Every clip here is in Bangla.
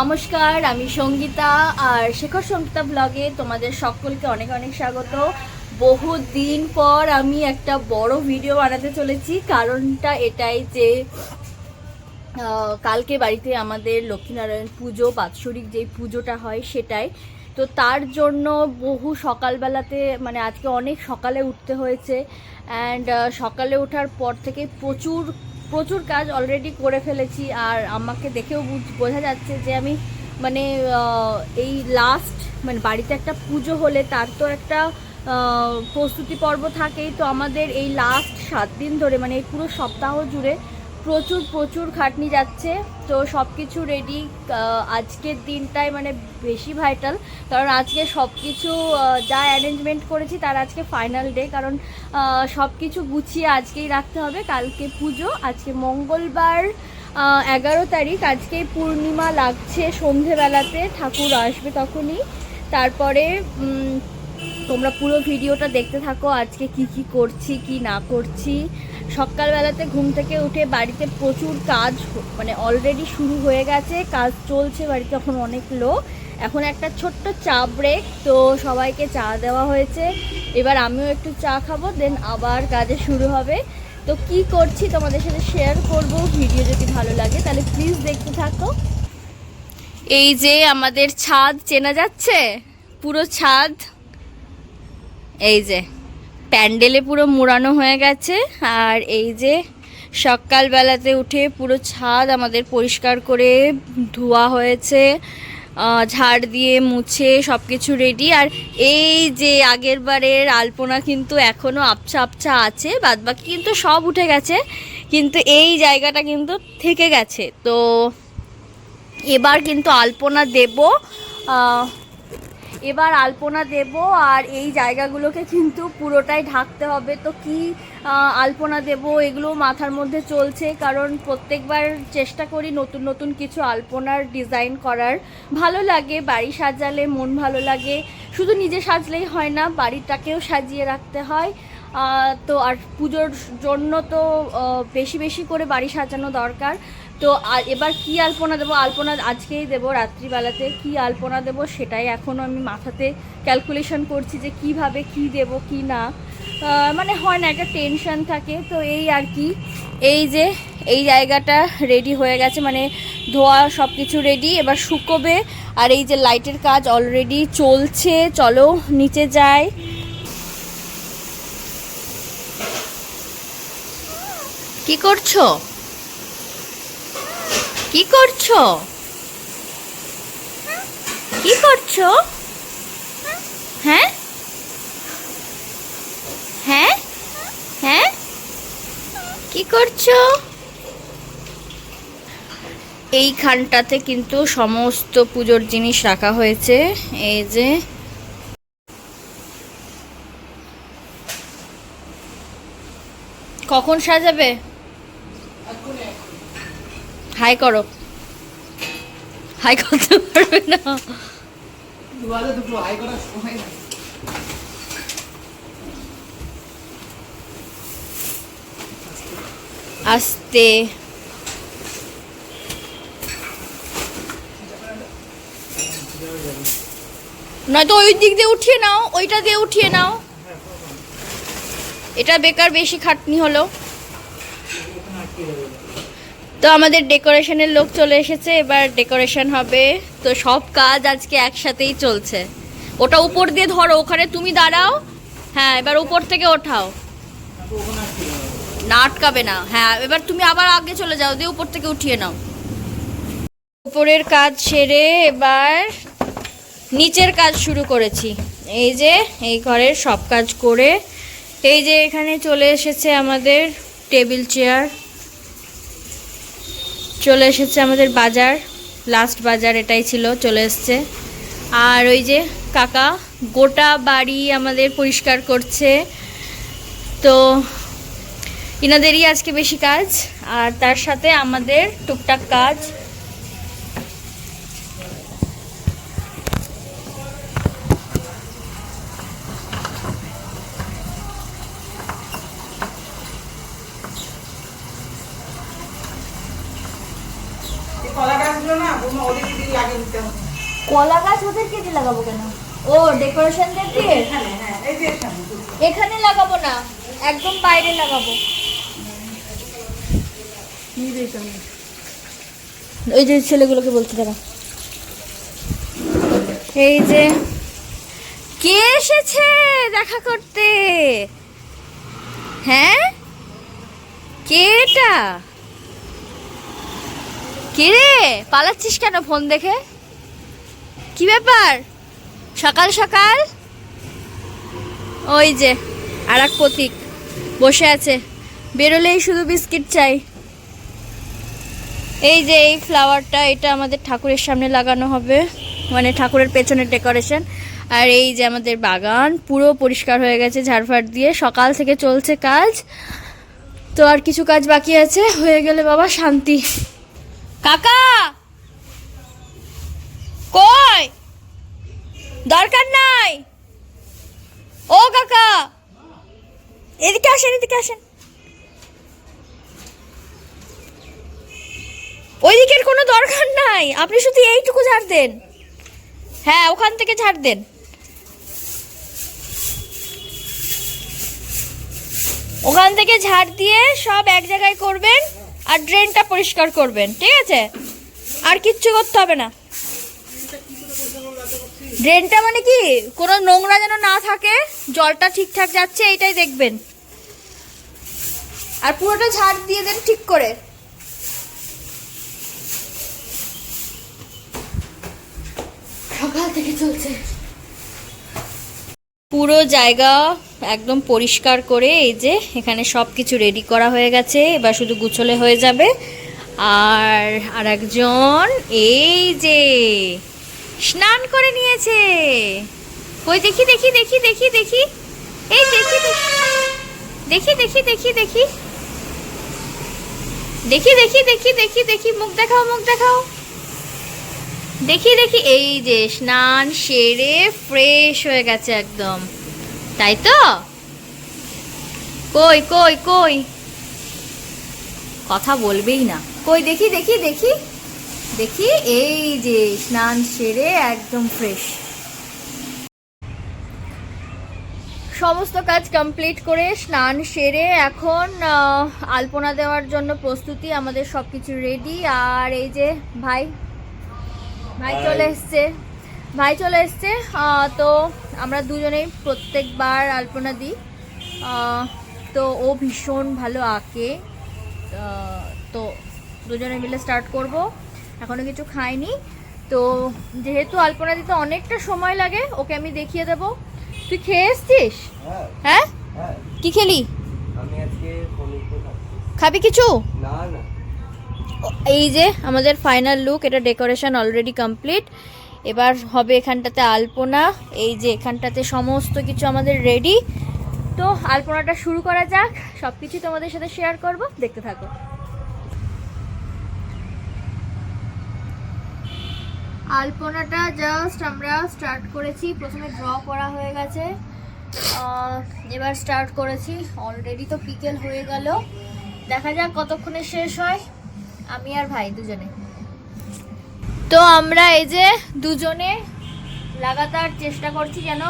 নমস্কার, আমি সঙ্গীতা আর শেখর সঙ্গীতা ব্লগে তোমাদের সকলকে অনেক অনেক স্বাগত। বহু দিন পর আমি একটা বড় ভিডিও বানাতে চলেছি। কারণটা এটাই যে কালকে বাড়িতে আমাদের লক্ষ্মীনারায়ণ পুজো, বাৎসরিক যেই পুজোটা হয় সেটাই। তো তার জন্য বহু সকালবেলাতে মানে আজকে অনেক সকালে উঠতে হয়েছে। অ্যান্ড সকালে ওঠার পর থেকে প্রচুর প্রচুর কাজ অলরেডি করে ফেলেছি আর আমাকে দেখেও বুঝ- যাচ্ছে যে আমি মানে এই লাস্ট মানে বাড়িতে একটা পুজো হলে তার তো একটা প্রস্তুতি পর্ব থাকেই। তো আমাদের এই লাস্ট সাত দিন ধরে মানে এই পুরো সপ্তাহ জুড়ে প্রচুর প্রচুর খাটনি যাচ্ছে। তো সব কিছু রেডি আজকের দিনটাই মানে বেশি ভাইটাল কারণ আজকে সব কিছু যা অ্যারেঞ্জমেন্ট করেছি তার আজকে ফাইনাল ডে কারণ সব কিছু গুছিয়ে আজকেই রাখতে হবে। কালকে পুজো, আজকে মঙ্গলবার এগারো তারিখ। আজকে পূর্ণিমা লাগছে সন্ধেবেলাতে, ঠাকুর আসবে তখনই। তারপরে তোমরা পুরো ভিডিওটা দেখতে থাকো, আজকে কি কি করছি, কি না করছি। সকালবেলাতে ঘুম থেকে উঠে বাড়িতে প্রচুর কাজ মানে অলরেডি শুরু হয়ে গেছে, কাজ চলছে, বাড়িতে এখন অনেক লোক। এখন একটা ছোট্ট চা ব্রেক তো সবাইকে চা দেওয়া হয়েছে। এবার আমিও একটু চা খাব দেন আবার কাজে শুরু হবে। তো কি করছি তোমাদের সাথে শেয়ার করব ভিডিও যদি ভালো লাগে, তাহলে প্লিজ দেখতে থাকো। এই যে আমাদের ছাদ, চেনা যাচ্ছে? পুরো ছাদ। এই যে, প্যান্ডেলে পুরো মোড়ানো হয়ে গেছে। আর এই যে, সকালবেলাতে উঠে পুরো ছাদ আমাদের পরিষ্কার করে ধোয়া হয়েছে। ঝাড় দিয়ে মুছে সব কিছু রেডি আর এই যে আগের বারের আলপনা কিন্তু এখনও আপছা আপছা আছে, বাদবাকি কিন্তু সব উঠে গেছে। কিন্তু এই জায়গাটা কিন্তু থেকে গেছে। তো এবার কিন্তু আলপনা দেব। এবার আলপনা দেব আর এই জায়গাগুলোকে কিন্তু পুরোটাই ঢাকতে হবে। তো কি আলপনা দেব এগুলো মাথার মধ্যে চলছে, কারণ প্রত্যেকবার চেষ্টা করি নতুন নতুন কিছু আলপনার ডিজাইন করার। ভালো লাগে, বাড়ি সাজালে মন ভালো লাগে। শুধু নিজে সাজলেই হয় না, বাড়িটাকেও সাজিয়ে রাখতে হয়। তো আর পুজোর জন্য তো বেশি বেশি করে বাড়ি সাজানো দরকার। তো আর এবার কি আলপনা দেবো? আলপনা আজকেই দেবো, রাত্রিবেলাতে কি আলপনা দেবো সেটাই এখনও আমি মাথাতে ক্যালকুলেশন করছি যে কীভাবে কি দেব, কি না। মানে হয় না, একটা টেনশন থাকে। তো এই আর কি। এই যে, এই জায়গাটা রেডি হয়ে গেছে মানে ধোয়া সব কিছু রেডি এবার শুকোবে, আর এই যে লাইটের কাজ অলরেডি চলছে। চলো, নিচে যাই। কি করছ? কি করছ? কি করছ? হ্যাঁ? হ্যাঁ? হ্যাঁ? কি করছ? এইখানটাতে কিন্তু সমস্ত পুজোর জিনিস রাখা হয়েছে। এই যে কখন সাজাবে? হাই করো। হাই করতে পারবে না। করার সময়। আস্তে। নয়তো ওই দিক দিয়ে উঠিয়ে নাও ওইটা দিয়ে উঠিয়ে নাও। এটা বেকার বেশি খাটনি হলো। তো আমাদের ডেকোরেশনের লোক চলে এসেছে, এবার ডেকোরেশন হবে। তো সব কাজ আজকে একসাথেই চলছে। ওটা উপর দিয়ে ধরো, ওখানে তুমি দাঁড়াও। হ্যাঁ এবার উপর থেকে ওঠাও। না আটকাবে না। হ্যাঁ এবার তুমি আবার আগে চলে যাও, দিয়ে উপর থেকে উঠিয়ে নাও। উপরের কাজ সেরে এবার নিচের কাজ শুরু করেছি। এই যে, এই ঘরের সব কাজ করে, এই যে এখানে চলে এসেছে আমাদের টেবিল চেয়ার। চলে এসেছে আমাদের বাজার লাস্ট বাজার এটাই ছিল, চলে এসছে। আর ওই যে কাকা, গোটা বাড়ি আমাদের পরিষ্কার করছে। তো ইনাদেরই আজকে বেশি কাজ, আর তার সাথে আমাদের টুকটাক কাজ। লাগাবো কেন? ও ডেকোরেশন দিয়ে? এখানে হ্যাঁ এই যে এখানে লাগাবো না একদম বাইরে লাগাবো। ওই যে ছেলেগুলোকে বলতে দাঁড়া। এই যে কে এসেছে দেখা করতে? হ্যাঁ? কে এটা? কে রে? পালাচ্ছিস কেন ফোন দেখে? কি ব্যাপার? সকাল সকাল? ওই যে আর এক প্রতীক বসে আছে। বেরোলেই শুধু বিস্কিট চাই। এই যে, এই ফ্লাওয়ারটা এটা আমাদের ঠাকুরের সামনে লাগানো হবে। মানে ঠাকুরের পেছনের ডেকোরেশন আর এই যে আমাদের বাগান, পুরো পরিষ্কার হয়ে গেছে ঝাড়ফাড় দিয়ে। সকাল থেকে চলছে কাজ। তো আর কিছু কাজ বাকি আছে? হয়ে গেলে বাবা, শান্তি। কাকা! কই? দরকার নাই। ও কাকা। এদিকে আসেন এদিকে আসেন। ওই দিকের কোনো দরকার নাই। আপনি শুধু এইটুকু ঝাড় দেন। হ্যাঁ ওখান থেকে ঝাড় দেন। ওখান থেকে ঝাড় দিয়ে সব এক জায়গায় করবেন আর ড্রেনটা পরিষ্কার করবেন, ঠিক আছে? আর কিচ্ছু করতে হবে না। ড্রেনটা মানে কি? কোনো নোংরা যেন না থাকে, জলটা ঠিকঠাক যাচ্ছে, এইটাই দেখবেন। আর পুরোটা ঝাড় দিয়ে দেন ঠিক করে। সকাল থেকে চলছে। পুরো জায়গা একদম পরিষ্কার করে এই যে এখানে সব কিছু রেডি করা হয়ে গেছে, এবার শুধু গুছলে হয়ে যাবে। আর আর একজন এই যে স্নান করে নিয়েছে কই দেখি দেখি দেখি দেখি দেখি এই দেখি দেখি দেখি দেখি দেখি দেখি দেখি দেখি দেখি দেখি মুখ দেখাও মুখ দেখাও দেখি দেখি এই যে স্নান সেরে ফ্রেশ হয়ে গেছে একদম তাই তো কই কই কই কথা বলবেই না কই দেখি দেখি দেখি দেখি এই যে স্নান সেরে একদম ফ্রেশ সমস্ত কাজ কমপ্লিট করে স্নান সেরে এখন আলপনা দেওয়ার জন্য প্রস্তুতি আমাদের সব কিছু রেডি আর এই যে ভাই ভাই চলে এসছে। ভাই চলে এসছে তো আমরা দুজনেই প্রত্যেকবার আলপনা দিই। তো ও ভীষণ ভালো আঁকে। তো দুজনে মিলে স্টার্ট করব। এখনও কিছু খাইনি। তো যেহেতু আলপনা দিতে অনেকটা সময় লাগে ওকে আমি দেখিয়ে দেব। তুই খেয়ে এসছিস? হ্যাঁ। হ্যাঁ? হ্যাঁ। কি খেলি? খাবি কিছু? এই যে আমাদের ফাইনাল লুক এটা ডেকোরেশন অলরেডি কমপ্লিট এবার হবে এখানটাতে আলপনা এই যে এখানটাতে সমস্ত কিছু আমাদের রেডি তো আলপনাটা শুরু করা যাক সব কিছু তোমাদের সাথে শেয়ার করব দেখতে থাকো। আলপনাটা জাস্ট আমরা স্টার্ট করেছি। প্রথমে ড্র করা হয়ে গেছে। এবার স্টার্ট করেছি। অলরেডি তো বিকেল হয়ে গেল। দেখা যাক কতক্ষণে শেষ হয়। আমি আর ভাই দুজনে। তো আমরা এই যে দুজনে লাগাতার চেষ্টা করছি যেন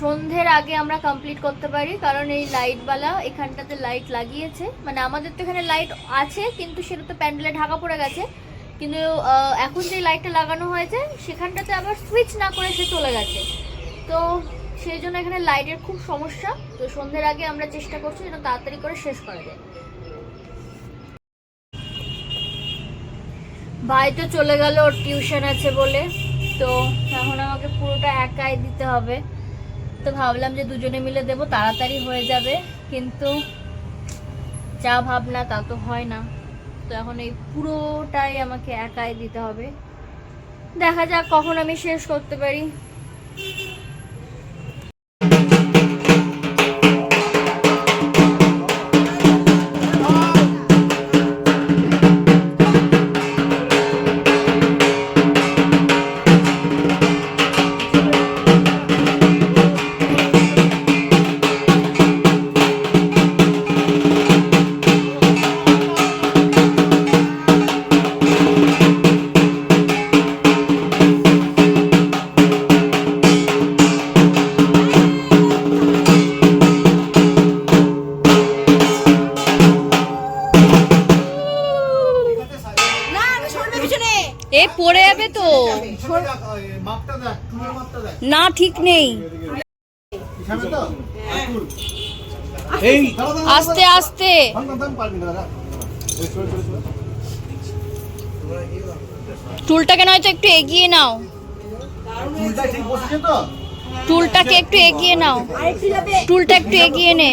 সন্ধ্যের আগে আমরা কমপ্লিট করতে পারি। কারণ এই লাইটওয়ালা এখানটাতে লাইট লাগিয়েছে। মানে আমাদের তো এখানে লাইট আছে, কিন্তু সেটা তো প্যান্ডেলে ঢাকা পড়ে গেছে। কিন্তু এখন যে লাইটটা লাগানো হয়েছে, সেখানটাতে আবার সুইচ না করে সে চলে গেছে। তো সেই জন্য এখানে লাইটের খুব সমস্যা। তো সন্ধ্যের আগে আমরা চেষ্টা করছি যেন তাড়াতাড়ি করে শেষ করা যায়। ভাই তো চলে গেল, ওর টিউশন আছে বলে। তো এখন আমাকে পুরোটা একাই দিতে হবে। তো ভাবলাম যে দুজনে মিলে দেবো, তাড়াতাড়ি হয়ে যাবে। কিন্তু যা ভাবনা তা তো হয় না। তো এখন এই পুরোটাই আমাকে একাই দিতে হবে। দেখা যাক কখন আমি শেষ করতে পারি। না ঠিক নেই। আস্তে আস্তে। টুলটাকে নয়তো একটু এগিয়ে নাও। টুলটাকে একটু এগিয়ে নাও। টুলটা একটু এগিয়ে নে।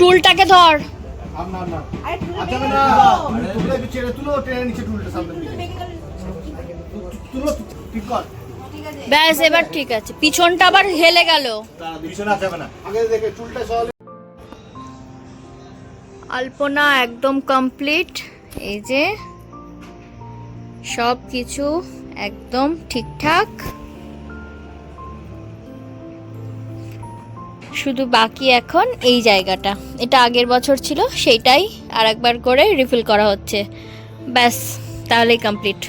টুলটাকে ধর। না আচ্ছা না তুমি ছেড়ে তুলো ট্রেনের নিচে টুলটা সামনে তুলো ঠিক কর। ব্যাস এবার ঠিক আছে। পিছনটা আবার হেলে গেল। আলপনা একদম কমপ্লিট। এই যে সব কিছু একদম ঠিকঠাক। শুধু বাকি এখন এই জায়গাটা। এটা আগের বছর ছিল, সেইটাই আর একবার করে রিফিল করা হচ্ছে। ব্যাস, তাহলেই কমপ্লিট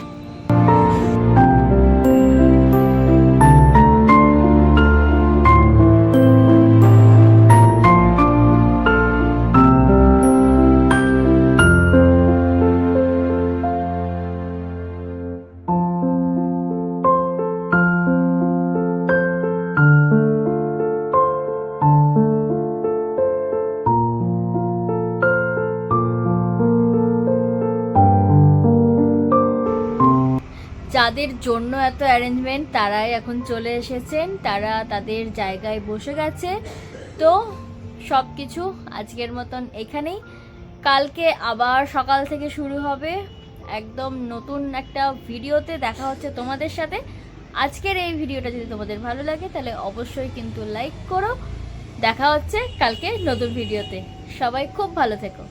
যাদের জন্য এত অ্যারেঞ্জমেন্ট তারাই এখন চলে এসেছেন, তারা তাদের জায়গায় বসে গেছে। তো সব কিছু আজকের মতন এখানেই। কালকে আবার সকাল থেকে শুরু হবে একদম নতুন একটা ভিডিওতে দেখা হচ্ছে তোমাদের সাথে। আজকের এই ভিডিওটা যদি তোমাদের ভালো লাগে তাহলে অবশ্যই কিন্তু লাইক করো। দেখা হচ্ছে কালকে নতুন ভিডিওতে। সবাই খুব ভালো থেকো।